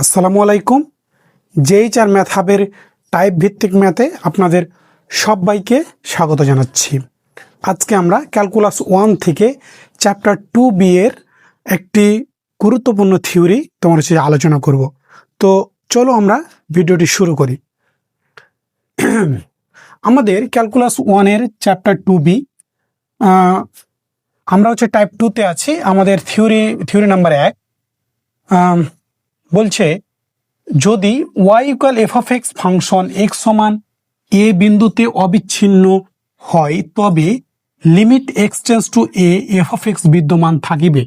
আসসালামু আলাইকুম। যেই চার ম্যাথ হাবের টাইপ ভিত্তিক ম্যাথে আপনাদের সবাইকে স্বাগত জানাচ্ছি। আজকে আমরা ক্যালকুলাস ওয়ান থেকে চ্যাপ্টার টু বি এর একটি গুরুত্বপূর্ণ থিওরি তোমার সাথে আলোচনা করব। তো চলো আমরা ভিডিওটি শুরু করি। আমাদের ক্যালকুলাস ওয়ানের চ্যাপ্টার টু বি আমরা হচ্ছে টাইপ টুতে আছি। আমাদের থিওরি থিওরি নাম্বার এক বলছে, যদি Y equal F of X function X সমান এ বিন্দুতে অবিচ্ছিন্ন হয়, তবে limit X tends to A F of X বিদ্যমান থাকিবে।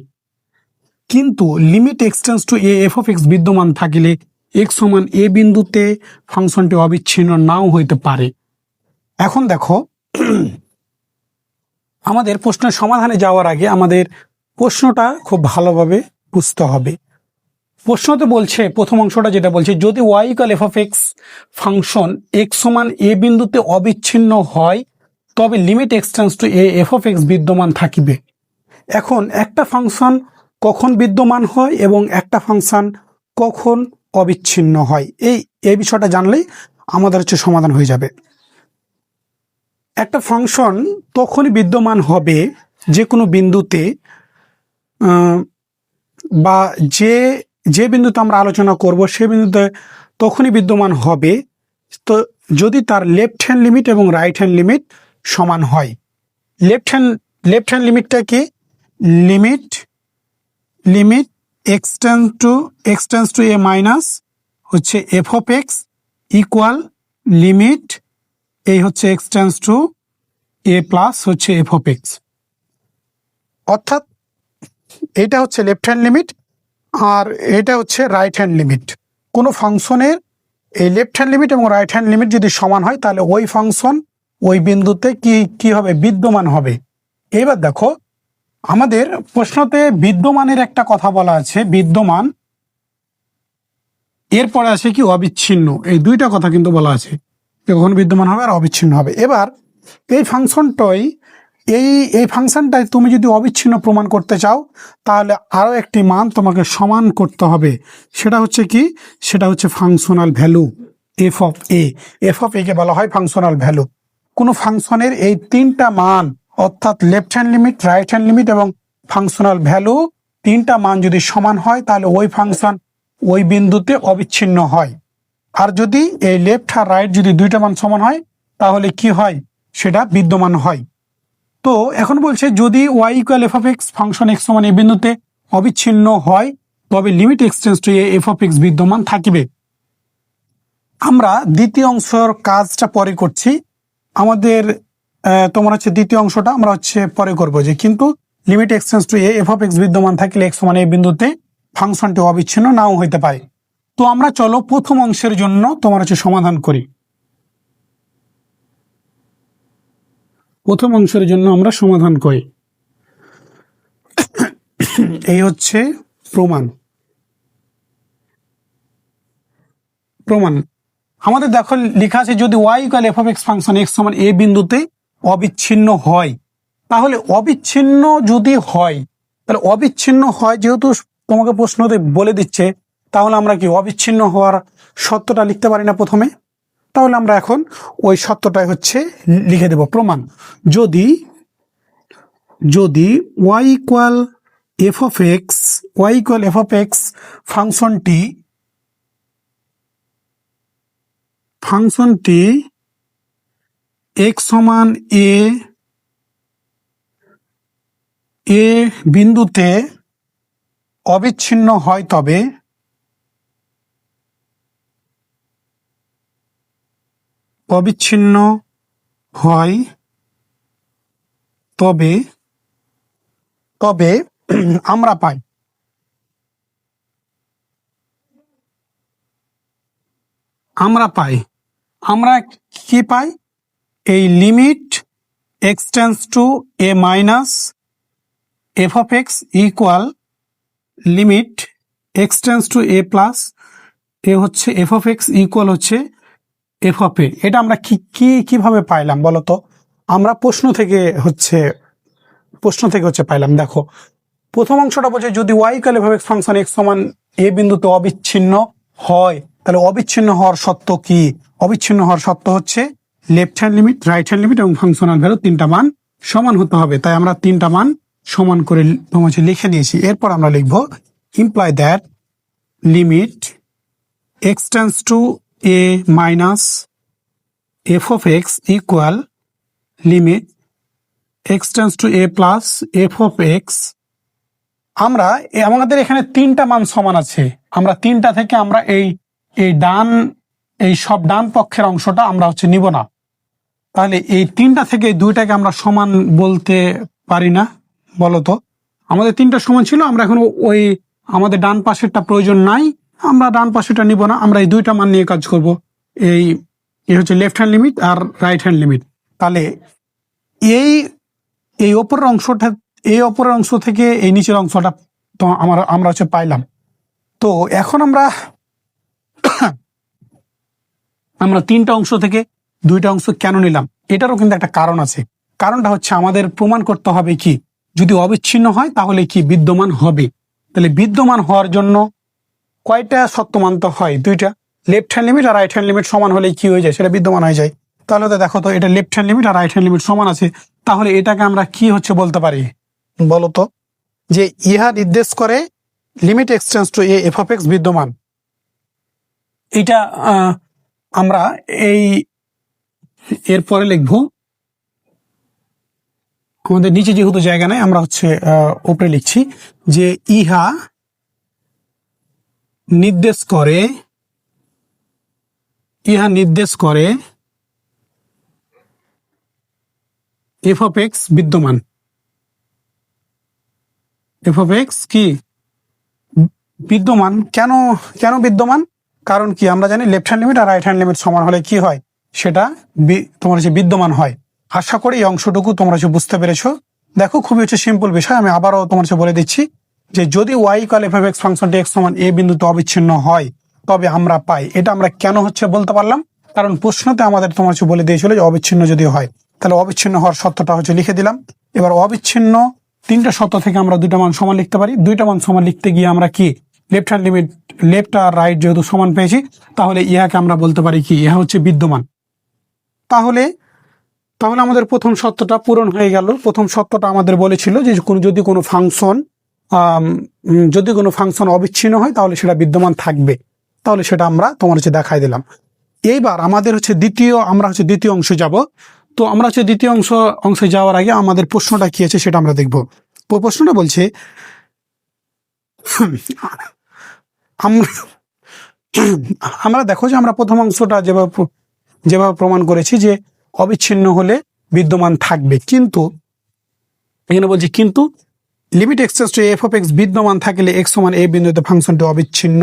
কিন্তু limit X tends to A F of X বিদ্যমান থাকিলে এক্স সমান এ বিন্দুতে ফাংশনটি অবিচ্ছিন্ন নাও হইতে পারে। এখন দেখো, আমাদের প্রশ্নের সমাধানে যাওয়ার আগে আমাদের প্রশ্নটা খুব ভালোভাবে বুঝতে হবে। প্রশ্নতে বলছে, প্রথম অংশটা যেটা বলছে, যদি Y equal F of X function X সমান এ বিন্দুতে অবিচ্ছিন্ন হয়, তবে limit X tends to A F of X বিদ্যমান থাকিবে। এখন একটা ফাংশন কখন বিদ্যমান হয় এবং একটা ফাংশন কখন অবিচ্ছিন্ন হয়, এই এই বিষয়টা জানলেই আমাদের হচ্ছে সমাধান হয়ে যাবে। একটা ফাংশন তখনই বিদ্যমান হবে যে কোনো বিন্দুতে বা যে যে বিন্দুতে আমরা আলোচনা করব, সে বিন্দুতে তখনই বিদ্যমান হবে তো যদি তার লেফট হ্যান্ড লিমিট এবং রাইট হ্যান্ড লিমিট সমান হয়। লেফট হ্যান্ড লেফট হ্যান্ড লিমিটটা কি? Limit limit X tends to X tends to A minus হচ্ছে F of X equal limit এই হচ্ছে X tends to A plus হচ্ছে এফ অফ এক্স অর্থাৎ এটা হচ্ছে লেফট হ্যান্ড লিমিট আর এটা হচ্ছে রাইট হ্যান্ড লিমিট কোনো ফাংশনের এই লেফট হ্যান্ড লিমিট এবং রাইট হ্যান্ড লিমিট যদি সমান হয়, তাহলে ওই ফাংশন ওই বিন্দুতে কি কি হবে? বিদ্যমান হবে। এবার দেখো, আমাদের প্রশ্নতে বিদ্যমানের একটা কথা বলা আছে, বিদ্যমান। এরপরে আছে কি? অবিচ্ছিন্ন। এই দুইটা কথা কিন্তু বলা আছে কখন বিদ্যমান হবে আর অবিচ্ছিন্ন হবে। এবার এই ফাংশনটাই এই এই ফাংশনটাই তুমি যদি অবিচ্ছিন্ন প্রমাণ করতে চাও, তাহলে আরও একটি মান তোমাকে সমান করতে হবে। সেটা হচ্ছে কি? সেটা হচ্ছে functional value f of a f of a কে বলা হয় ফাংশনাল ভ্যালু কোনো ফাংশনের এই তিনটা মান, অর্থাৎ left hand limit right hand limit এবং ফাংশনাল ভ্যালু তিনটা মান যদি সমান হয়, তাহলে ওই ফাংশন ওই বিন্দুতে অবিচ্ছিন্ন হয়। আর যদি এই লেফট আর রাইট যদি দুইটা মান সমান হয়, তাহলে কি হয়? সেটা বিদ্যমান হয়। তো এখন বলছে যদি y equal f of x function x সমান এই বিন্দুতে অবিচ্ছিন্ন হয়, তবে limit x tends to f of x বিদ্যমান থাকিবে। আমরা দ্বিতীয় অংশের কাজটা পরে করছি। আমাদের তোমার হচ্ছে দ্বিতীয় অংশটা, আমরা হচ্ছে পরে করব যে কিন্তু limit x tends to f of x বিদ্যমান থাকলে এক্স সমান এই বিন্দুতে ফাংশনটি অবিচ্ছিন্ন নাও হইতে পারে। তো আমরা চলো প্রথম অংশের জন্য তোমার হচ্ছে সমাধান করি। প্রথম অংশের জন্য আমরা সমাধান করি এই হচ্ছে প্রমাণ। প্রমাণ। আমাদের দেখো লেখা আছে, যদি y equal f of x function x সমান এ বিন্দুতে অবিচ্ছিন্ন হয়, তাহলে অবিচ্ছিন্ন যদি হয়, তাহলে অবিচ্ছিন্ন হয় যেহেতু তোমাকে প্রশ্নতে বলে দিচ্ছে, তাহলে আমরা কি অবিচ্ছিন্ন হওয়ার সত্যটা লিখতে পারি না প্রথমে? তাহলে আমরা এখন ওই সত্যটাই হচ্ছে লিখে দেব। প্রমাণ। যদি যদি y equal f of x y equal f of x ফাংশনটি ফাংশনটি এক্স সমান এ এ বিন্দুতে অবিচ্ছিন্ন হয় তবে অবিচ্ছিন্ন হয়, তবে তবে আমরা পাই। আমরা পাই। আমরা কি পাই? এই limit x tends to a minus f of x equal limit x tends to a plus a হচ্ছে এফ অফ এক্স ইকুয়াল হচ্ছে এফ অফ এ এটা আমরা কি কি, কীভাবে পাইলাম বলো তো আমরা প্রশ্ন থেকে হচ্ছে, প্রশ্ন থেকে হচ্ছে পাইলাম। দেখো, প্রথম অংশটা বলছে যদি ওয়াই কালে ভাবে ফাংশন এক্স সমান এ বিন্দুতে অবিচ্ছিন্ন হয়, তাহলে অবিচ্ছিন্ন হওয়ার সত্য কি? অবিচ্ছিন্ন হওয়ার সত্য হচ্ছে left hand limit right hand limit এবং ফাংশনাল ভ্যালু তিনটা মান সমান হতে হবে। তাই আমরা তিনটা মান সমান করে হচ্ছে লিখে নিয়েছি এরপর আমরা লিখব imply that limit x tends to a minus f of x equal limit x tends to a plus f of x আমরা আমাদের এখানে তিনটা মান সমান আছে। আমরা তিনটা থেকে আমরা এই এই ডান, এই সব ডান পক্ষের অংশটা আমরা হচ্ছে নিব না। তাহলে এই তিনটা থেকে দুইটাকে আমরা সমান বলতে পারি না বলো তো আমাদের তিনটা সমান ছিল, আমরা এখন ওই আমাদের ডান পাশেরটা প্রয়োজন নাই। আমরা ডান পাশেটা নিব না, আমরা এই দুইটা মান নিয়ে কাজ করব। এই হচ্ছে লেফট হ্যান্ড লিমিট আর রাইট হ্যান্ড লিমিট তাহলে এই এই ওপরের অংশটা, এই ওপরের অংশ থেকে এই নিচের অংশটা তো আমার, আমরা হচ্ছে পাইলাম। তো এখন আমরা আমরা তিনটা অংশ থেকে দুইটা অংশ কেন নিলাম? এটারও কিন্তু একটা কারণ আছে। কারণটা হচ্ছে আমাদের প্রমাণ করতে হবে কি? যদি অবিচ্ছিন্ন হয় তাহলে কি বিদ্যমান হবে? তাহলে বিদ্যমান হওয়ার জন্য কয়টা সত্য মানতে হয়? দুইটা। লেফট হ্যান্ড লিমিট আর রাইট হ্যান্ড লিমিট সমান হলে কি হয়ে যায়? সেটা বিদ্যমান হয়ে যায়। তাহলে তো দেখো তো, এটা লেফট হ্যান্ড লিমিট আর রাইট হ্যান্ড লিমিট সমান আছে। তাহলে এটাকে আমরা কি হচ্ছে বলতে পারি? বলো তো, যে ইহা নির্দেশ করে limit x tends to a f x বিদ্যমান। এটা আমরা এই এরপরে লিখব, আমাদের নিচে যেহেতু জায়গা নেই, আমরা হচ্ছে উপরে লিখছি যে ইহা নির্দেশ করে, ইহা নির্দেশ করে এফ অফ এক্স বিদ্যমান। এফ অফ এক্স কি? বিদ্যমান। কেন কেন বিদ্যমান? কারণ কি, আমরা জানি লেফট হ্যান্ড লিমিট আর রাইট হ্যান্ড লিমিট সমান হলে কি হয়? সেটা তোমার হচ্ছে বিদ্যমান হয়। আশা করি এই অংশটুকু তোমরা হচ্ছে বুঝতে পেরেছ। দেখো, খুবই হচ্ছে সিম্পল বিষয়, আমি আবারও তোমার হচ্ছে বলে দিচ্ছি। যে যদি ওয়াই কল এফ এক্স ফাংশনটি এক্স সমান এ বিন্দুতে অবিচ্ছিন্ন হয়, তবে আমরা পাই। এটা আমরা কেন হচ্ছে বলতে পারলাম? কারণ প্রশ্নতে আমাদের তোমার হচ্ছে বলে দিয়েছিল যে অবিচ্ছিন্ন যদি হয়। তাহলে অবিচ্ছিন্ন হওয়ার সত্যটা হচ্ছে লিখে দিলাম। এবার অবিচ্ছিন্ন তিনটা সত্য থেকে আমরা দুইটা মান সমান লিখতে পারি। দুইটা মান সমান লিখতে গিয়ে আমরা কি লেফট হ্যান্ড লিমিট লেফট আর রাইট যেহেতু সমান পেয়েছি, তাহলে ইহাকে আমরা বলতে পারি কি? ইহা হচ্ছে বিদ্যমান। তাহলে তাহলে আমাদের প্রথম সত্যটা পূরণ হয়ে গেল। প্রথম সত্যটা আমাদের বলেছিল যে কোনো যদি কোনো ফাংশন যদি কোনো ফাংশন অবিচ্ছিন্ন হয়, তাহলে সেটা বিদ্যমান থাকবে। তাহলে সেটা আমরা তোমার হচ্ছে দেখাই দিলাম। এইবার আমাদের হচ্ছে দ্বিতীয়, আমরা হচ্ছে দ্বিতীয় অংশে যাব। তো আমরা হচ্ছে দ্বিতীয় অংশ, অংশে যাওয়ার আগে আমাদের প্রশ্নটা কি আছে সেটা আমরা দেখব। প্রশ্নটা বলছে, আমরা আমরা দেখো যে আমরা প্রথম অংশটা যেভাবে যেভাবে প্রমাণ করেছি যে অবিচ্ছিন্ন হলে বিদ্যমান থাকবে। কিন্তু, এখানে বলছি কিন্তু লিমিট এক্সেস টু এফ অফ এক্স বিদ্যমান থাকলে এক্স সমান এ বিন্দুতে ফাংশনটি অবিচ্ছিন্ন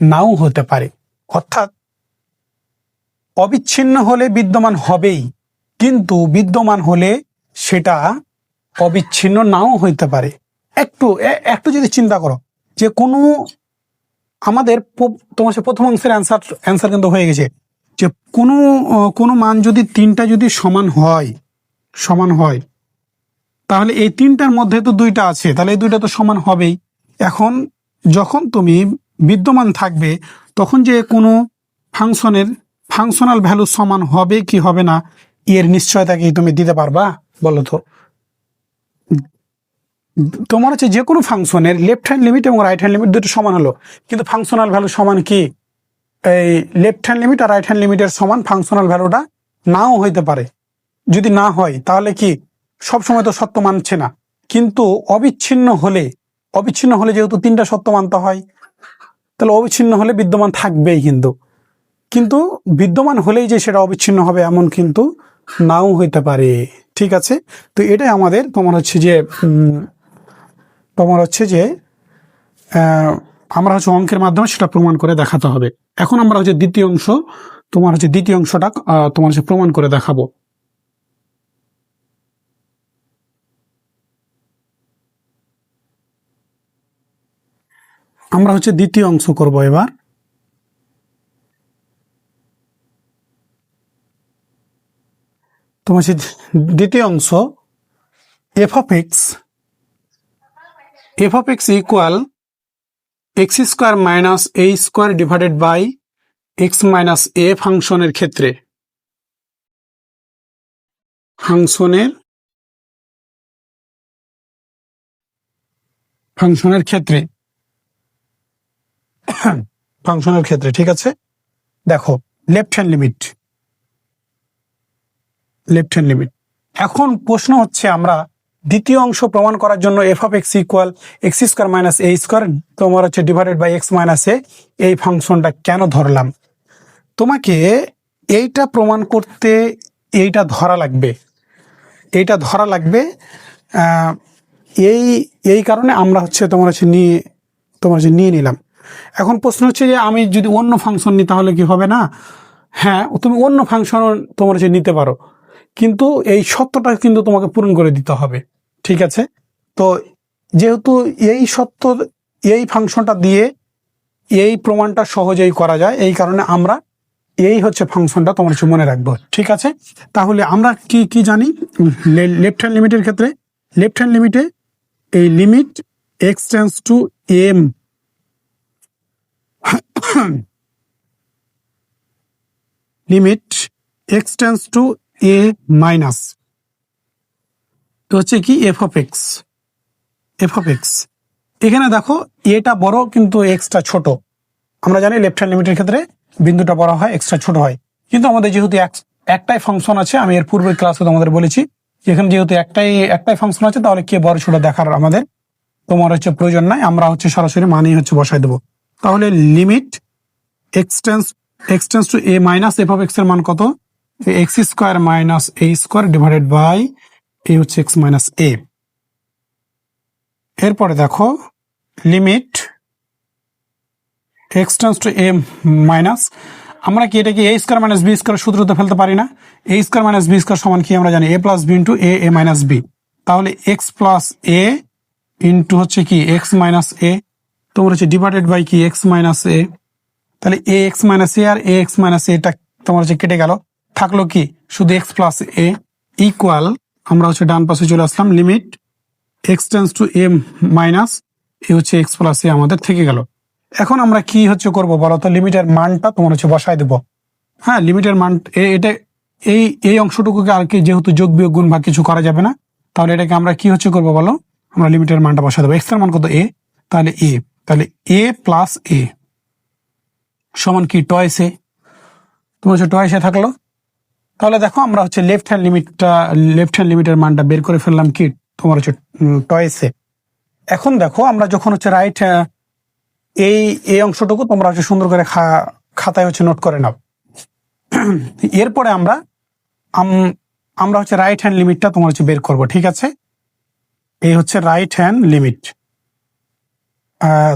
নাও হতে পারে। অর্থাৎ অবিচ্ছিন্ন হলে বিদ্যমান হবেই, কিন্তু বিদ্যমান হলে সেটা অবিচ্ছিন্ন নাও হইতে পারে। একটু একটু যদি চিন্তা করো, যে কোনো আমাদের তোমার সে প্রথম অংশের অ্যান্সার অ্যান্সার কিন্তু হয়ে গেছে, যে কোনো কোনো মান যদি তিনটা যদি সমান হয় সমান হয় তাহলে এই তিনটার মধ্যে তো দুইটা আছে, তাহলে এই দুইটা তো সমান হবেই। এখন যখন তুমি বিদ্যমান থাকবে, তখন যে কোনো ফাংশনের ফাংশনাল ভ্যালু সমান হবে কি হবে না, এর নিশ্চয়তা কি তুমি দিতে পারবা, বলো তো। তোমার হচ্ছে যে কোনো ফাংশনের লেফট হ্যান্ড লিমিট এবং রাইট হ্যান্ড লিমিট দুটো সমান হলো, কিন্তু ফাংশনাল ভ্যালু সমান কি? এই লেফট হ্যান্ড লিমিট আর রাইট হ্যান্ড লিমিটের সমান ফাংশনাল ভ্যালুটা নাও হইতে পারে। যদি না হয়, তাহলে কি? সব সময় তো সত্য মানছে না। কিন্তু অবিচ্ছিন্ন হলে অবিচ্ছিন্ন হলে যেহেতু তিনটা সত্য মানতে হয়, তাহলে অবিচ্ছিন্ন হলে বিদ্যমান থাকবেই কিন্তু। কিন্তু বিদ্যমান হলেই যে সেটা অবিচ্ছিন্ন হবে এমন কিন্তু নাও হইতে পারে। ঠিক আছে? তো এটাই আমাদের তোমার হচ্ছে যে তোমার হচ্ছে যে আমরা হচ্ছে অঙ্কের মাধ্যমে সেটা প্রমাণ করে দেখাতে হবে। এখন আমরা হচ্ছে দ্বিতীয় অংশ, তোমার হচ্ছে দ্বিতীয় অংশটা তোমার হচ্ছে প্রমাণ করে দেখাবো। আমরা হচ্ছে দ্বিতীয় অংশ করব এবার। তোমার দ্বিতীয় অংশ f of x f of x equal x square minus a square divided by x minus a ফাংশনের ক্ষেত্রে। ফাংশনের ফাংশনের ক্ষেত্রে। ফাংশনের ক্ষেত্রে, ঠিক আছে? দেখো left hand limit left hand limit এখন প্রশ্ন হচ্ছে আমরা দ্বিতীয় অংশ প্রমাণ করার জন্য f of x equal x square minus a square তোমার হচ্ছে divided by x minus a এই ফাংশনটা কেন ধরলাম? তোমাকে এইটা প্রমাণ করতে এইটা ধরা লাগবে। এইটা ধরা লাগবে এই এই কারণে আমরা হচ্ছে তোমার হচ্ছে নিয়ে, তোমার হচ্ছে নিয়ে নিলাম। এখন প্রশ্ন হচ্ছে যে আমি যদি অন্য ফাংশন নিই তাহলে কি হবে না? হ্যাঁ তুমি অন্য ফাংশন তোমার হচ্ছে নিতে পারো। কিন্তু এই সত্যটা কিন্তু তোমাকে পূরণ করে দিতে হবে। ঠিক আছে? তো যেহেতু এই সত্য, এই ফাংশনটা দিয়ে এই প্রমাণটা সহজেই করা যায়, এই কারণে আমরা এই হচ্ছে ফাংশনটা তোমার হচ্ছে মনে রাখব। ঠিক আছে? তাহলে আমরা কি কি জানি? লেফট হ্যান্ড লিমিটের ক্ষেত্রে লেফট হ্যান্ড লিমিটে এই limit x tends to m limit x tends to a minus তো হচ্ছে কি f of x f of x এখানে দেখো এটা বড় কিন্তু এক্সটা ছোট। আমরা জানি লেফট হ্যান্ড লিমিটের ক্ষেত্রে বিন্দুটা বড় হয় এক্সট্রা ছোট হয়। কিন্তু আমাদের যেহেতু এক- একটাই ফাংশন আছে, আমি এর পূর্বের ক্লাসে তোমাদের বলেছি এখানে যেহেতু একটাই একটাই ফাংশন আছে, তাহলে কে বড় ছোট দেখার আমাদের তোমার হচ্ছে প্রয়োজন নাই, আমরা হচ্ছে সরাসরি মানেই হচ্ছে বসাই দেবো। তাহলে limit x tends x tends to a minus f of এক্সের মান কত? X square minus a square divided by a হচ্ছে এক্স মাইনাস এ এরপরে দেখো limit x tends to a minus আমরা কি এটাকে a square minus b square সূত্রতে ফেলতে পারি না? A square minus b square সমান কি আমরা জানি? A plus b into a a minus b তাহলে এক্স প্লাস এ ইন্টু হচ্ছে কি? এক্স মাইনাস এ তোমার হচ্ছে ডিভাইডেড বাই কি? এক্স মাইনাস এ তাহলে এ এক্স মাইনাস এ আর এ এক্স মাইনাস এটা তোমার হচ্ছে কেটে গেল। থাকল কি? শুধু এক্স প্লাস এ ইকুয়াল আমরা হচ্ছে ডান পাশে চলে আসলাম limit x tends to a minus a হচ্ছে এক্স প্লাস এ আমাদের থেকে গেল। এখন আমরা কি হচ্ছে করব বলো তো? লিমিটের মানটা তোমার হচ্ছে বসায় দেবো। হ্যাঁ লিমিটের মান এটা, এই এই অংশটুকুকে আর কি যেহেতু যোগ, বিয়োগ, গুণ বা কিছু করা যাবে না, তাহলে এটাকে আমরা কি হচ্ছে করব বলো? আমরা লিমিটের মানটা বসায় দেবো। এক্সের মান কত? এ তাহলে এ তাহলে এ প্লাস এ সমান কি টয়েস এ তোমার হচ্ছে টয়েস এ থাকল। তাহলে দেখো আমরা হচ্ছে লেফট হ্যান্ড লিমিটটা লেফট হ্যান্ড লিমিটের মানটা বের করে ফেললাম কি? তোমার হচ্ছে টয়েস এ এখন দেখো আমরা যখন হচ্ছে রাইট এই এই অংশটুকু তোমরা হচ্ছে সুন্দর করে খাতায় হচ্ছে নোট করে নাও। এরপরে আমরা আমরা হচ্ছে রাইট হ্যান্ড লিমিটটা তোমার হচ্ছে বের করব, ঠিক আছে? এই হচ্ছে রাইট হ্যান্ড লিমিট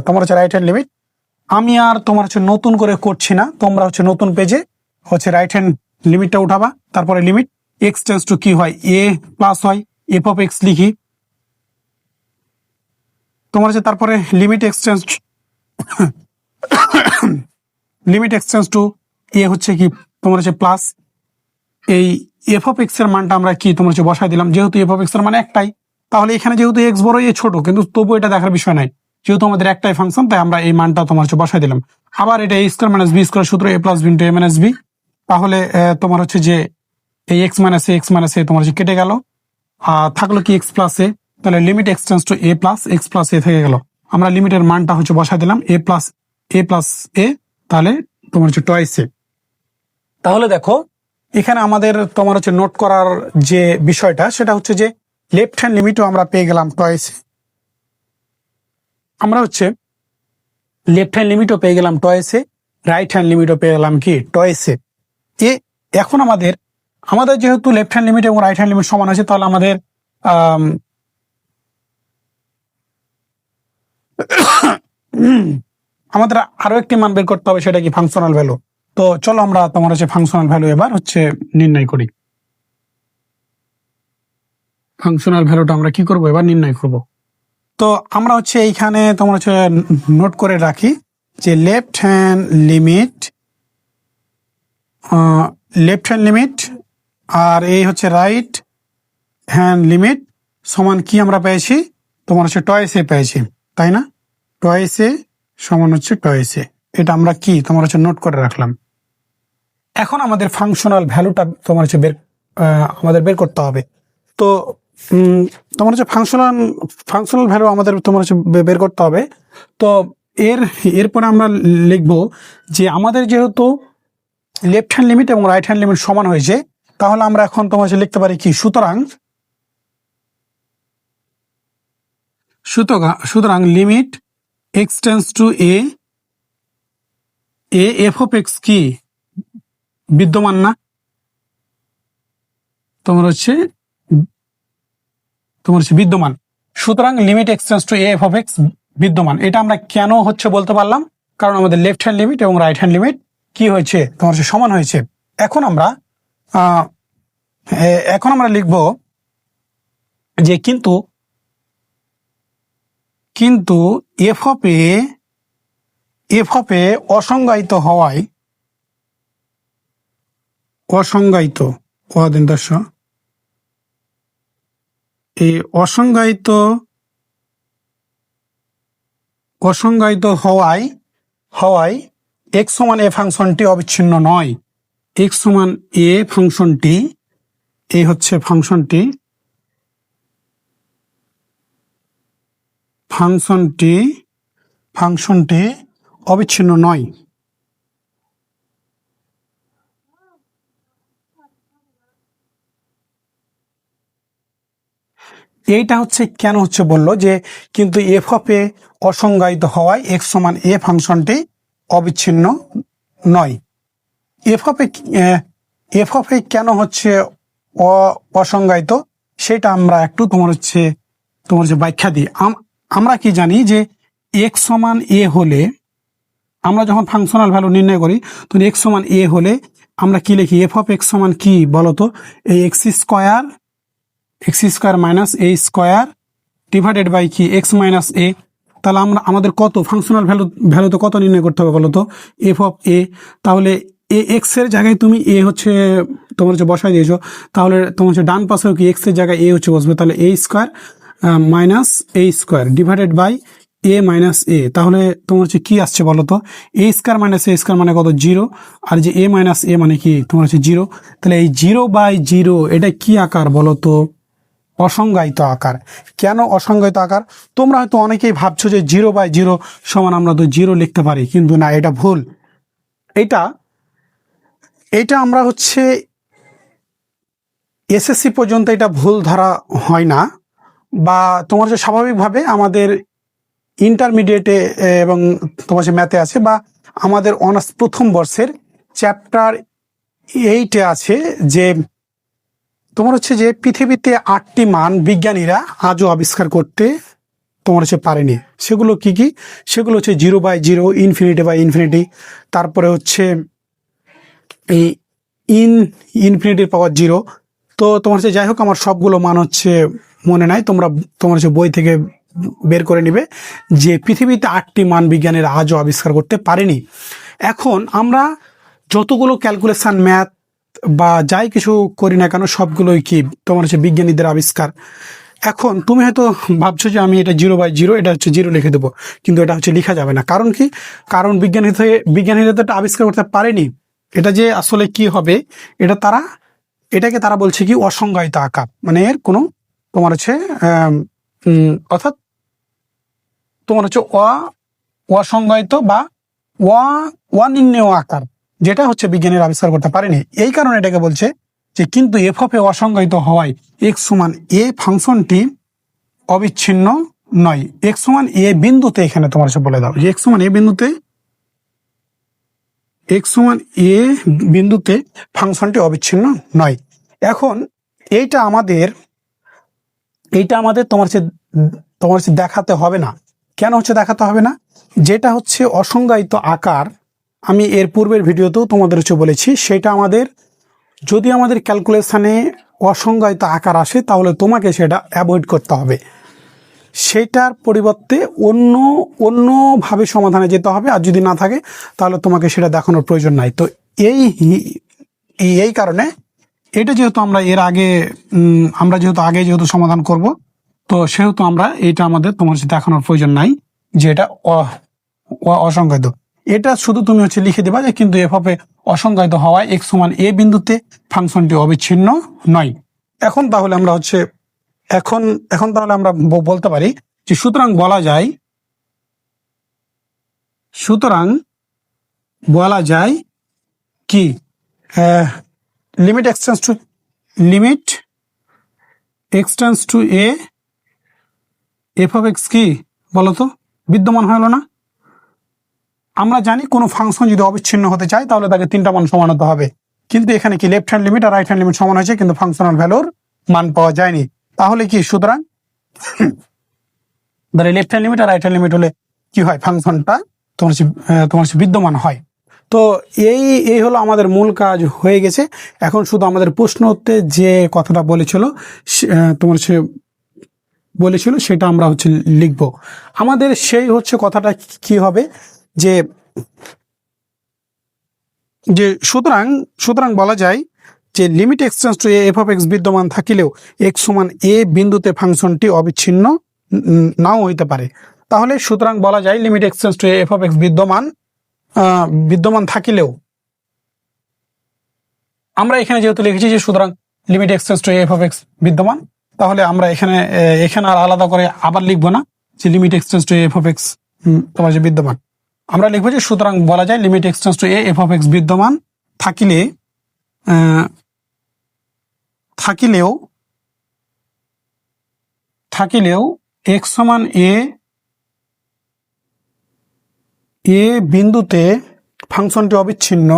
তোমার হচ্ছে রাইট হ্যান্ড লিমিট আমি আর তোমার হচ্ছে নতুন করে করছি না, তোমরা হচ্ছে নতুন পেজে হচ্ছে রাইট হ্যান্ড লিমিটটা উঠাবা, তারপরে লিমিট এক্স টেন্স টু কি হয়? এ প্লাস হয় এফ অফ এক্স লিখি। তোমার হচ্ছে তারপরে limit x tends limit x tends to a হচ্ছে কি? তোমার হচ্ছে প্লাস এই এফ অফ এক্সের মানটা আমরা কি? তোমার হচ্ছে বসাই দিলাম। যেহেতু এফ অফ এক্সের মানে একটাই, তাহলে এখানে যেহেতু এক্স বড় এ ছোট, কিন্তু তবু এটা দেখার বিষয় নাই। যেহেতু আমাদের একটাই ফাংশন তাই আমরা এই মানটা তোমার হচ্ছে বসাই দিলাম। আবার এটা a square minus b square সূত্র a plus b into a minus b তাহলে তোমার হচ্ছে যে এই x minus a x minus a তোমার হচ্ছে কেটে গেল। আর থাকল কি এক্স প্লাস এ তাহলে limit x tends to a plus x plus a থেকে গেল। আমরা লিমিটের মানটা হচ্ছে বসাই দিলাম এ প্লাস এ প্লাস এ তাহলে তোমার হচ্ছে টয়েস এ তাহলে দেখো, এখানে আমাদের তোমার হচ্ছে নোট করার যে বিষয়টা, সেটা হচ্ছে যে লেফট হ্যান্ড লিমিটও আমরা পেয়ে গেলাম টয়েস আমরা হচ্ছে লেফট হ্যান্ড লিমিটও পেয়ে গেলাম টয়েসে রাইট হ্যান্ড লিমিটও পেয়ে গেলাম কি টয়েসে এ। এখন আমাদের আমাদের যেহেতু লেফট হ্যান্ড লিমিট এবং রাইট হ্যান্ড লিমিট সমান আছে তাহলে আমাদের আম, আমাদের আরও একটি মান বের করতে হবে সেটা কি ফাংশনাল ভ্যালু তো চলো আমরা তোমার হচ্ছে ফাংশনাল ভ্যালু এবার হচ্ছে নির্ণয় করি। ফাংশনাল ভ্যালুটা আমরা কি করব? এবার নির্ণয় করব। তো আমরা হচ্ছে এইখানে তোমার হচ্ছে নোট করে রাখি যে left hand limit left hand limit আর এই হচ্ছে রাইট হ্যান্ড লিমিট সমান কি আমরা পেয়েছি? তোমার হচ্ছে টয়েসে পেয়েছি, তাই না? টয়েসে সমান হচ্ছে টয়েসে এটা আমরা কি? তোমার হচ্ছে নোট করে রাখলাম। এখন আমাদের ফাংশনাল ভ্যালুটা তোমার হচ্ছে বের আমাদের বের করতে হবে। তো তোমার হচ্ছে ফাংশনাল ফাংশনাল ভ্যালু আমাদের তোমার হচ্ছে বের করতে হবে। তো এর, এরপরে আমরা লিখব যে আমাদের যেহেতু লেফট হ্যান্ড লিমিট এবং রাইট হ্যান্ড লিমিট সমান হয়েছে, তাহলে আমরা এখন তোমার হচ্ছে লিখতে পারি কি? সুতরাং সুতরাং limit x tends to a a f of x কি? বিদ্যমান না? তোমার হচ্ছে তোমার হচ্ছে বিদ্যমান। সুতরাং limit x tends to f of x বিদ্যমান। এটা আমরা কেন হচ্ছে বলতে পারলাম? কারণ আমাদের লেফট হ্যান্ড লিমিট এবং রাইট হ্যান্ড লিমিট কি হয়েছে? তোমার হচ্ছে সমান হয়েছে। এখন আমরা এখন আমরা লিখব যে কিন্তু কিন্তু f of a f of a অসংজ্ঞায়িত হওয়ায়, অসংজ্ঞায়িত অদিন দর্শ এই অসংজ্ঞায়িত অসংজ্ঞায়িত হওয়ায় হওয়ায় এক সমান এ ফাংশনটি অবিচ্ছিন্ন নয়। এক সমান এ ফাংশনটি এ হচ্ছে ফাংশনটি ফাংশনটি ফাংশনটি অবিচ্ছিন্ন নয়। এইটা হচ্ছে কেন হচ্ছে বলল যে কিন্তু এফ অফ এ অসংজ্ঞায়িত হওয়ায় এক্স সমান এ ফাংশনটি অবিচ্ছিন্ন নয়। F of a f of a কেন হচ্ছে অসংজ্ঞায়িত? সেটা আমরা একটু তোমার হচ্ছে তোমার হচ্ছে ব্যাখ্যা দিই। আম- আমরা কি জানি যে এক্স সমান এ হলে আমরা যখন ফাংশনাল ভ্যালু নির্ণয় করি, তখন এক্স সমান এ হলে আমরা কি লিখি? এফ অফ এক্স সমান কি বলতো? এই x square x square minus a square divided by কি? X minus a. তাহলে আমরা, আমাদের কত? ফাংশনাল ভ্যালু ভ্যালু তো কত নির্ণয় করতে হবে বলো তো? এফ অফ এ তাহলে এ এক্সের জায়গায় তুমি এ হচ্ছে, তোমার হচ্ছে বসাই দিয়েছ। তাহলে তোমার হচ্ছে ডান পাশেও কি এক্সের জায়গায় এ হচ্ছে বসবে? তাহলে a square minus a square divided by a minus a তাহলে তোমার হচ্ছে কি আসছে বলো তো? A square minus a square মানে কত? জিরো আর যে এ মাইনাস এ মানে কি? তোমার হচ্ছে জিরো তাহলে এই জিরো বাই জিরো এটা কি আকার বলো তো? অসংজ্ঞায়িত আকার। কেন অসংজ্ঞায়িত আকার? তোমরা হয়তো অনেকেই ভাবছ যে জিরো বাই জিরো সমান আমরা তো জিরো লিখতে পারি, কিন্তু না, এটা ভুল। এটা এটা আমরা হচ্ছে এসএসসি পর্যন্ত এটা ভুল ধরা হয় না, বা তোমার হচ্ছে স্বাভাবিকভাবে আমাদের ইন্টারমিডিয়েটে এবং তোমার হচ্ছে ম্যাথে আছে, বা আমাদের অনার্স প্রথম বর্ষের চ্যাপ্টার এইটে আছে যে তোমার হচ্ছে যে পৃথিবীতে আটটি মান বিজ্ঞানীরা আজও আবিষ্কার করতে তোমার হচ্ছে পারেনি। সেগুলো কি কি? সেগুলো হচ্ছে zero by zero, infinity by infinity, তারপরে হচ্ছে এই ইন, ইনফিনিটির পাওয়ার জিরো। তো তোমার হচ্ছে যাই হোক, আমার সবগুলো মান হচ্ছে মনে নাই, তোমরা, তোমার হচ্ছে বই থেকে বের করে নিবে যে পৃথিবীতে আটটি মান বিজ্ঞানীরা আজও আবিষ্কার করতে পারেনি। এখন আমরা যতগুলো ক্যালকুলেশন ম্যাথ বা যাই কিছু করি না কেন, সবগুলোই কি তোমার হচ্ছে বিজ্ঞানীদের আবিষ্কার। এখন তুমি হয়তো ভাবছ যে আমি এটা জিরো বাই জিরো, এটা হচ্ছে জিরো লিখে দেবো, কিন্তু এটা হচ্ছে লেখা যাবে না। কারণ কি? কারণ বিজ্ঞানী বিজ্ঞানীরা তো এটা আবিষ্কার করতে পারেনি। এটা যে আসলে কি হবে, এটা তারা, এটাকে তারা বলছে কি অসংজ্ঞায়িত আকার। মানে এর কোনো তোমার হচ্ছে অর্থাৎ তোমার হচ্ছে অ, অসংজ্ঞায়িত বা অ, অনির্ণেয় আকার। যেটা হচ্ছে বিজ্ঞানের আবিষ্কার করতে পারেনি। এই কারণে এটাকে বলছে যে কিন্তু এফ অফ এ অসংজ্ঞায়িত হওয়ায় এক্স সমান এ ফাংশনটি অবিচ্ছিন্ন নয়। এক্স সমান এ বিন্দুতে এখানে তোমার হচ্ছে বলে দাও যে এক্স সমান এ বিন্দুতে এক্স সমান এ বিন্দুতে ফাংশনটি অবিচ্ছিন্ন নয়। এখন এইটা আমাদের এইটা আমাদের তোমার সে, তোমার হচ্ছে দেখাতে হবে না। কেন হচ্ছে দেখাতে হবে না? যেটা হচ্ছে অসংজ্ঞায়িত আকার আমি এর পূর্বের ভিডিওতেও তোমাদের হচ্ছে বলেছি, সেটা আমাদের, যদি আমাদের ক্যালকুলেশানে অসংজ্ঞায়িত আকার আসে, তাহলে তোমাকে সেটা অ্যাভয়েড করতে হবে। সেটার পরিবর্তে অন্য, অন্যভাবে সমাধানে যেতে হবে, আর যদি না থাকে, তাহলে তোমাকে সেটা দেখানোর প্রয়োজন নাই। তো এই, এই- কারণে এটা যেহেতু আমরা এর আগে আমরা যেহেতু আগে যেহেতু সমাধান করব, তো সেহেতু আমরা এটা আমাদের তোমার দেখানোর প্রয়োজন নাই, যে এটা অসংজ্ঞায়িত। এটা শুধু তুমি হচ্ছে লিখে দিবা যে কিন্তু এফ অফ এ অসংজ্ঞায়িত হওয়ায় এক্স সমান এ বিন্দুতে ফাংশনটি অবিচ্ছিন্ন নয়। এখন তাহলে আমরা হচ্ছে, এখন এখন তাহলে আমরা বলতে পারি যে সুতরাং বলা যায়, সুতরাং বলা যায় কি limit x tends to limit x tends to a f of x কি বলতো? বিদ্যমান হলো না। আমরা জানি কোনো ফাংশন যদি অবিচ্ছিন্ন হতে চায়, তাহলে তাকে তিনটা মান সমান হতে হবে। কিন্তু এখানে কি লেফট হ্যান্ড লিমিট আর রাইট হ্যান্ড লিমিট সমান হয়েছে, কিন্তু ফাংশনাল ভ্যালুর মান পাওয়া যায়নি। তাহলে কি, সুতরাং ধরে লেফট হ্যান্ড লিমিট আর রাইট হ্যান্ড লিমিট হলে কি হয় ফাংশনটা তোমার তোমার বিদ্যমান হয়। তো এই এই হলো আমাদের মূল কাজ হয়ে গেছে। এখন শুধু আমাদের প্রশ্ন উত্তরে যে কথাটা বলেছিল তোমার সে বলেছিল, সেটা আমরা হচ্ছে লিখব। আমাদের সেই হচ্ছে কথাটা কি হবে যে যে সুতরাং সুতরাং বলা যায় যে limit x tends to f of x বিদ্যমান থাকিলেও এক্স সমান এ বিন্দুতে ফাংশনটি অবিচ্ছিন্ন নাও হইতে পারে। তাহলে সুতরাং বলা যায় limit x tends to f of x বিদ্যমান বিদ্যমান থাকিলেও আমরা এখানে যেহেতু লিখেছি যে সুতরাং limit x tends to f of x বিদ্যমান, তাহলে আমরা এখানে এখানে আর আলাদা করে আবার লিখব না যে limit x tends to f of x তোমার যে বিদ্যমান। আমরা লিখব যে সুতরাং বলা যায় limit x tends to a f of x বিদ্যমান থাকিলে থাকিলেও থাকিলেও এক্স সমান এ এ বিন্দুতে ফাংশনটি অবিচ্ছিন্ন।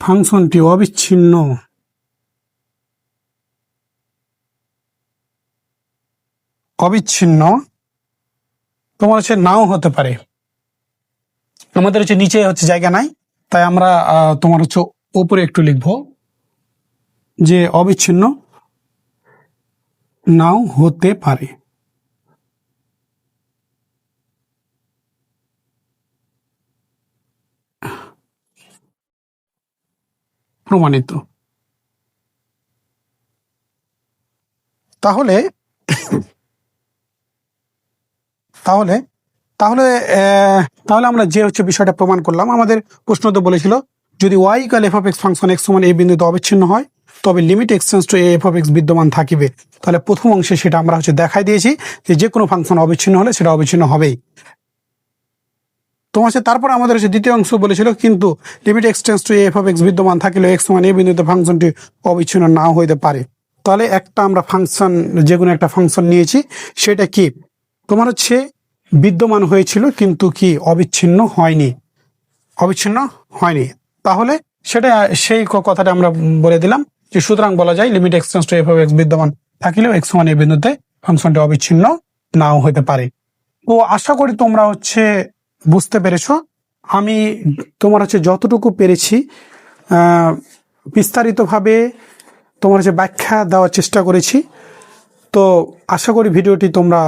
ফাংশনটি অবিচ্ছিন্ন। অবিচ্ছিন্ন। তোমার হচ্ছে নাও হতে পারে। আমাদের হচ্ছে নিচে হচ্ছে জায়গা নাই। তাই আমরা তোমার হচ্ছে ওপরে একটু লিখব যে অবিচ্ছিন্ন নাও হতে পারে। প্রমাণিত। তাহলে তাহলে তাহলে তাহলে আমরা যে হচ্ছে বিষয়টা প্রমাণ করলাম, আমাদের প্রশ্ন তো বলেছিল, যদি y equal f of x function x সমান এই বিন্দুতে অবিচ্ছিন্ন হয়, তবে limit x tends to f of x বিদ্যমান থাকিবে। তাহলে প্রথম অংশে সেটা আমরা হচ্ছে দেখাই দিয়েছি যে যে কোনো ফাংশন অবিচ্ছিন্ন হলে সেটা অবিচ্ছিন্ন হবেই। তোমার হচ্ছে তারপর আমাদের হচ্ছে দ্বিতীয় অংশ বলেছিল, কিন্তু limit x tends to f of x বিদ্যমান থাকলে এক্স সমান এই বিন্দুতে ফাংশনটি অবিচ্ছিন্ন নাও হইতে পারে। তাহলে একটা আমরা ফাংশন যে কোনো একটা ফাংশন নিয়েছি, সেটা কি? তোমার হচ্ছে বিদ্যমান হয়েছিল, কিন্তু কি অবিচ্ছিন্ন হয়নি। অবিচ্ছিন্ন হয়নি। তাহলে সেটা, সেই কথাটা আমরা বলে দিলাম যে সুতরাং বলা যায় limit x tends to f x বিদ্যমান থাকলেও এক্স ওয়ান এই বিন্দুতে ফাংশনটি অবিচ্ছিন্ন নাও হতে পারে। তো আশা করি তোমরা হচ্ছে বুঝতে পেরেছ। আমি তোমার হচ্ছে যতটুকু পেরেছি বিস্তারিতভাবে তোমার হচ্ছে ব্যাখ্যা দেওয়ার চেষ্টা করেছি। তো আশা করি ভিডিওটি তোমরা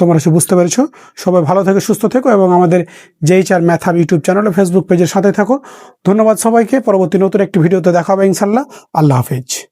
তোমরা সে বুঝতে পেরেছ। সবাই ভালো থেকে, সুস্থ থেকো এবং আমাদের যেই চার ম্যাথাব ইউটিউব চ্যানেল ফেসবুক পেজের সাথে থাকো। ধন্যবাদ সবাইকে। পরবর্তী নতুন একটি ভিডিওতে দেখা হবে ইনশাল্লাহ আল্লাহ হাফেজ।